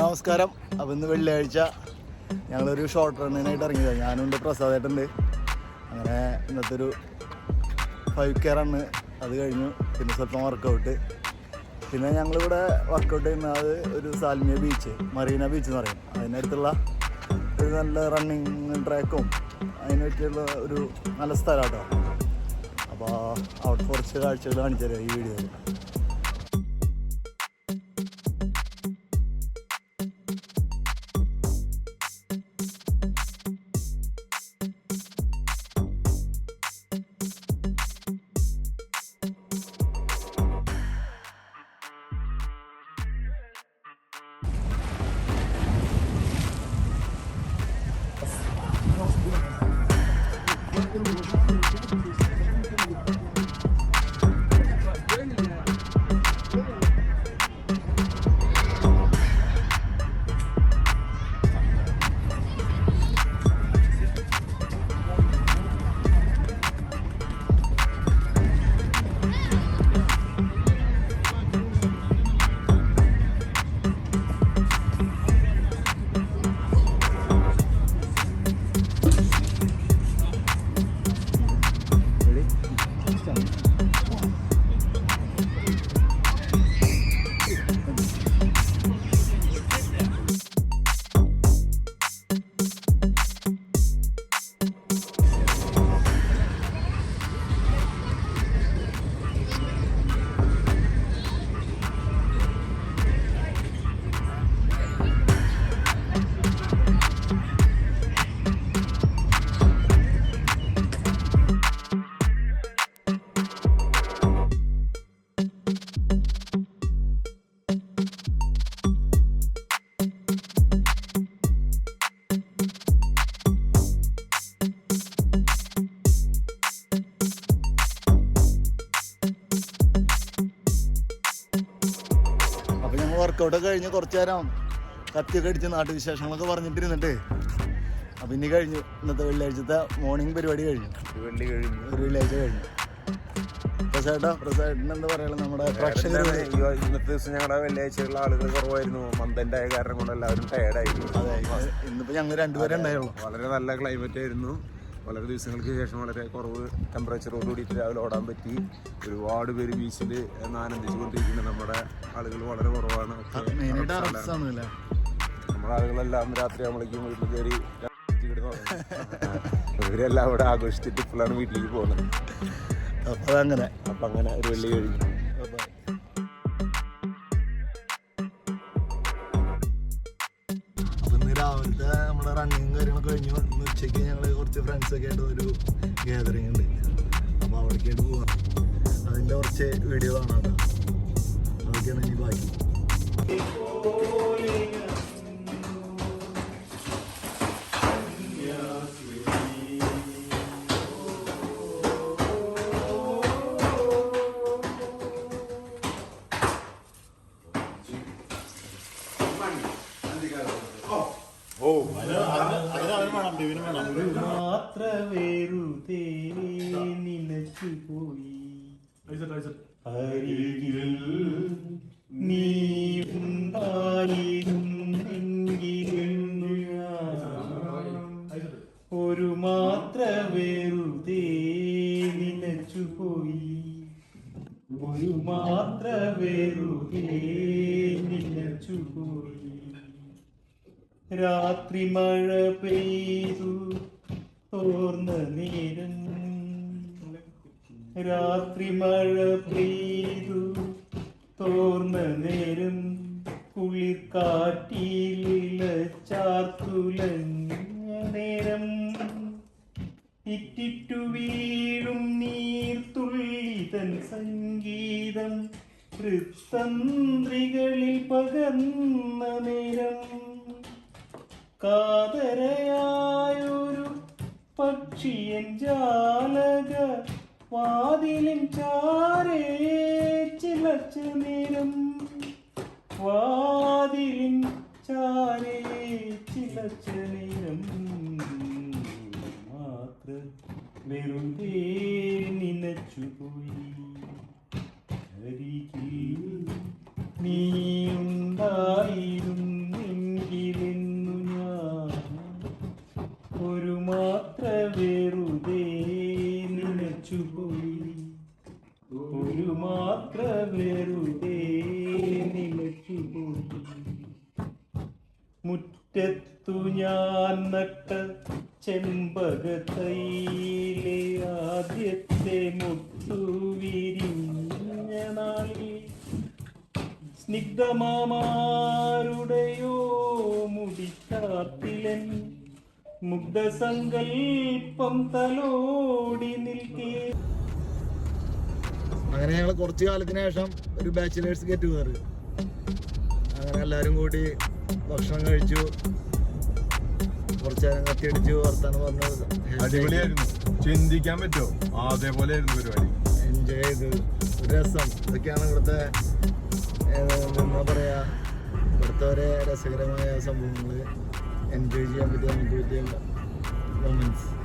നമസ്കാരം. അപ്പം ഇന്ന് വെള്ളിയാഴ്ച ഞങ്ങളൊരു ഷോർട്ട് റണ്ണിനായിട്ട് ഇറങ്ങിയതാണ് ഞാനുണ്ട് പ്രസാദേട്ടുണ്ട് അങ്ങനെ ഇന്നത്തെ ഒരു ഫൈവ് കെ റണ്ണ് അത് കഴിഞ്ഞു. പിന്നെ സ്വല്പം വർക്കൗട്ട് പിന്നെ ഞങ്ങളിവിടെ വർക്കൗട്ട് ചെയ്യുന്നത് ഒരു സാൽമിയ ബീച്ച് മറീന ബീച്ച് എന്ന് പറയും. അതിനടുത്തുള്ള നല്ല റണ്ണിങ് ട്രാക്കും അതിന് പറ്റിയുള്ള ഒരു നല്ല സ്ഥലം കേട്ടോ അപ്പോൾ അവിടെ കുറച്ച് കാഴ്ചകൾ കാണിച്ചു തരാം ഈ വീഡിയോയിൽ വർക്കൗട്ടൊക്കെ കഴിഞ്ഞ് കുറച്ച് നേരം കത്തിയൊക്കെ അടിച്ച് നാട്ടുവിശേഷങ്ങളൊക്കെ പറഞ്ഞിട്ടിരുന്നിട്ട്. അപ്പൊ ഇനി കഴിഞ്ഞു. ഇന്നത്തെ വെള്ളിയാഴ്ചത്തെ മോർണിംഗ് പരിപാടി കഴിഞ്ഞു. വെള്ളി കഴിഞ്ഞു. ഒരു വെള്ളിയാഴ്ച കഴിഞ്ഞു. പ്രസാദേട്ടാ പ്രസാദേട്ടൻ എന്താ നമ്മുടെ ഈ ഇന്നത്തെ ദിവസം ഞങ്ങളുടെ വെള്ളിയാഴ്ചകളിൽ ആളുകൾ കുറവായിരുന്നു. മന്ദന്റെ ആയ കാരണം കൊണ്ട് എല്ലാവരും ടയർഡായിരുന്നു അതെ ഇന്ന് ഇന്നിപ്പോ ഞങ്ങൾ രണ്ടുപേരെ ഉണ്ടായുള്ളൂ വളരെ നല്ല ക്ലൈമറ്റ് ആയിരുന്നു. വളരെ ദിവസങ്ങൾക്ക് ശേഷം വളരെ കുറവ് ടെമ്പറേച്ചറോട് കൂടിയിട്ട് രാവിലെ ഓടാൻ പറ്റി. ഒരുപാട് പേര് ബീച്ചിൽ ആനന്ദിച്ചുകൊണ്ടിരിക്കുന്നു നമ്മുടെ ആളുകൾ വളരെ കുറവാണ്. നമ്മുടെ ആളുകളെല്ലാം രാത്രി ആകുമ്പോഴേക്കും വീട്ടിൽ കയറി. ഇവരെല്ലാം അവിടെ ആഘോഷിച്ചിട്ട് ഇപ്പോഴാണ് വീട്ടിലേക്ക് പോകുന്നത്. അപ്പൊ അങ്ങനെ അപ്പം അങ്ങനെ ഒരു വെള്ളി കഴിഞ്ഞു. റണ്ണിങ് കാര്യങ്ങളൊക്കെ കഴിഞ്ഞു ഇന്ന് ഉച്ചയ്ക്ക് ഞങ്ങൾ കുറച്ച് ഫ്രണ്ട്സ് ഒക്കെ ആയിട്ട് ഒരു ഗ്യാതറിങ് ഉണ്ട്. അപ്പൊ അവിടേക്കായിട്ട് പോവാം. അതിന്റെ കുറച്ച് വീഡിയോ കാണാം. അതൊക്കെയാണ് ഇനി ബാക്കി. മാത്ര വേറുതേ നീ ഒരു മാത്ര വേറു നിലച്ചു പോയി ഒരു മാത്ര വേറു നിലച്ചു പോയി രാത്രി മഴ പെയ്തു തോർന്ന നേരം. രാത്രി മഴ പെയ്തു തോർന്ന നേരം. കുളിർ ചാർത്തുല നേരം. ഇറ്റിറ്റു വീഴും നീർത്തുള്ളിതൻ സംഗീതം. ഹൃത്തന്ത്രികളിൽ പകർന്ന കാതരയായൊരു പക്ഷിയൻ ജാലക വാതിലിൻ ചാരേ ചിലച്ചു നേരം നിലച്ചുപോയി ഒരു മാത്ര വെറുതെ നിലച്ചുപോയി. മുറ്റത്തു ഞാൻ നട്ട ചെമ്പകത്തൈയിലെ ആദ്യത്തെ മുത്തു വിരിഞ്ഞ നാളിൽ സ്നിഗ്ധമാരുടെയോ മുടിക്കാത്തിലൻ മുഗ്ധസങ്കൽപ്പം തലോടി നിൽക്കേ. അങ്ങനെ ഞങ്ങൾ കുറച്ചു കാലത്തിന് ശേഷം ഒരു ബാച്ചിലേഴ്സ് ഗെറ്റ് കയറി അങ്ങനെ എല്ലാവരും കൂടി ഭക്ഷണം കഴിച്ചു. കുറച്ച് നേരം കത്തിയടിച്ചു വർത്താനം പറഞ്ഞു. അടിപൊളിയായിരുന്നു. ചിന്തിക്കാൻ പറ്റുമോ? അതേപോലെ ആയിരുന്നു പരിപാടി. എൻജോയ് ചെയ്ത്. ഒരു രസം. ഇതൊക്കെയാണ് ഇവിടുത്തെ എന്താ പറയാ ഇവിടുത്തെ ഒരേ രസകരമായ സംഭവങ്ങൾ engaging with them, with them, Romans.